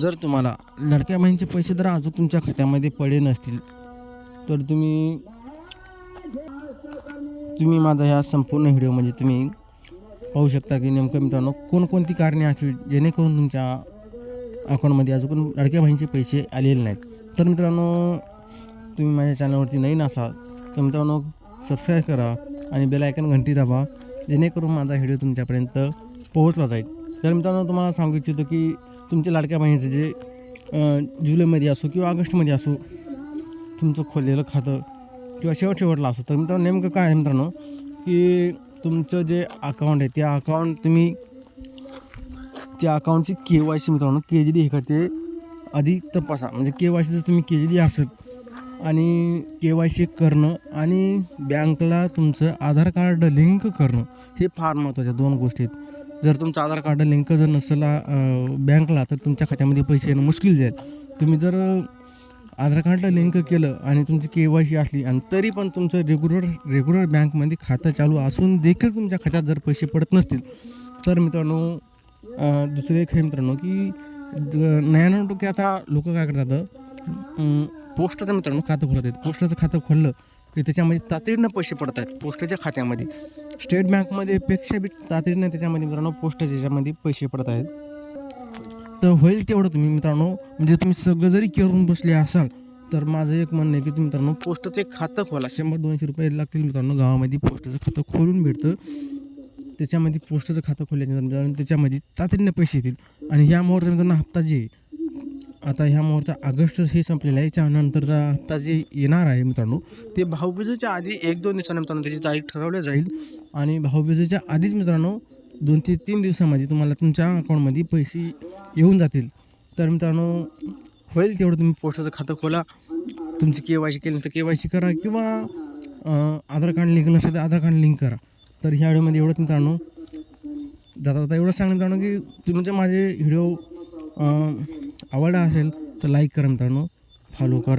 जर तुम्हाला लडक्या बहिणीचे पैसे जर अजून तुमच्या खात्यामध्ये पडले नसतील. तर तुम्ही तुम्ही माझा ह्या संपूर्ण व्हिडिओ म्हणजे तुम्ही पाहू शकता की नेमकं मित्रांनो कोणकोणती कारणे असतील जेणेकरून तुमच्या अकाउंटमध्ये अजून लडक्या बहिणीचे पैसे आलेले नाहीत. तर मित्रांनो तुम्ही माझ्या चॅनलवरती नवीन असाल तर मित्रांनो सबस्क्राईब करा आणि बेल आयकन घंटी दाबा जेणेकरून माझा व्हिडिओ तुमच्यापर्यंत पोहोचला जाईल. तर मित्रांनो तुम्हाला सांगू इच्छितो की तुमच्या लाडक्या बहिणीचं जे जुलैमध्ये असो किंवा ऑगस्टमध्ये असो तुमचं खोललेलं खातं किंवा शेवट शेवटला असो. तर मित्रांनो नेमकं काय आहे मित्रांनो की तुमचं जे अकाउंट आहे त्या अकाउंट तुम्ही त्या अकाउंटची के वाय सी मित्रांनो के जी डी हे करते आधी तपासा. म्हणजे के वाय सीचं तुम्ही के जी डी असत आणि के वाय सी करणं आणि बँकला तुमचं आधार कार्ड लिंक करणं हे फार महत्त्वाच्या दोन गोष्टी आहेत. जर तुमचं आधार कार्ड लिंक जर नसेल बँकला तर तुमच्या खात्यामध्ये पैसे येणं मुश्किल जाईल. तुम्ही जर आधार कार्डला लिंक केलं आणि तुमची के वाय सी असली आणि तरी पण तुमचं रेग्युलर रेग्युलर बँकमध्ये खातं चालू असून देखील तुमच्या खात्यात जर पैसे पडत नसतील तर मित्रांनो दुसरे एक हे मित्रांनो की नव्याण्णव टक्के आता लोक काय करतात पोस्टाचं मित्रांनो खातं खोलत आहेत पोस्टाचं खातं खोललं की त्याच्यामध्ये तातडीनं पैसे पडत आहेत पोस्टाच्या खात्यामध्ये. स्टेट बँकमध्ये पेक्षा बी तातडीनं त्याच्यामध्ये मित्रांनो पोस्टाच्या याच्यामध्ये पैसे पडत आहेत तर होईल तेवढं तुम्ही मित्रांनो. म्हणजे तुम्ही सगळं जरी करून बसले असाल तर माझं एक म्हणणं आहे की तुम्ही मित्रांनो पोस्टाचं एक खातं खोला. शंभर दोनशे रुपये लागतील मित्रांनो गावामध्ये. पोस्टाचं खातं खोलून भेटतं. त्याच्यामध्ये पोस्टाचं खातं खोलल्याच्या त्याच्यामध्ये तातडीनं पैसे येतील. आणि ह्या मुहूर्त मित्रांनो हप्ता जे आहे, आता ह्या मुहूर्त ऑगस्ट हे संपलेलं आहे. त्यानंतर आता जे येणार आहे मित्रांनो ते भाऊबीजेच्या आधी एक दोन दिवसांनी मित्रांनो त्याची तारीख ठरवली जाईल. आणि भाऊबीजेच्या आधीच मित्रांनो दोन ते तीन दिवसामध्ये तुम्हाला तुमच्या अकाउंटमध्ये पैसे येऊन जातील. तर मित्रांनो होईल तेवढं तुम्ही पोस्टाचं खातं खोला. तुमची के वाय सी केली तर के वाय सी करा किंवा आधार कार्ड लिंक नसेल तर आधार कार्ड लिंक करा. तर ह्या व्हिडिओमध्ये एवढंच मित्रांनो. जाता जाता एवढं सांगणं मित्रांनो की तुमचे माझे व्हिडिओ आवडला असेल तर लाईक करा मित्रांनो. फॉलो करा.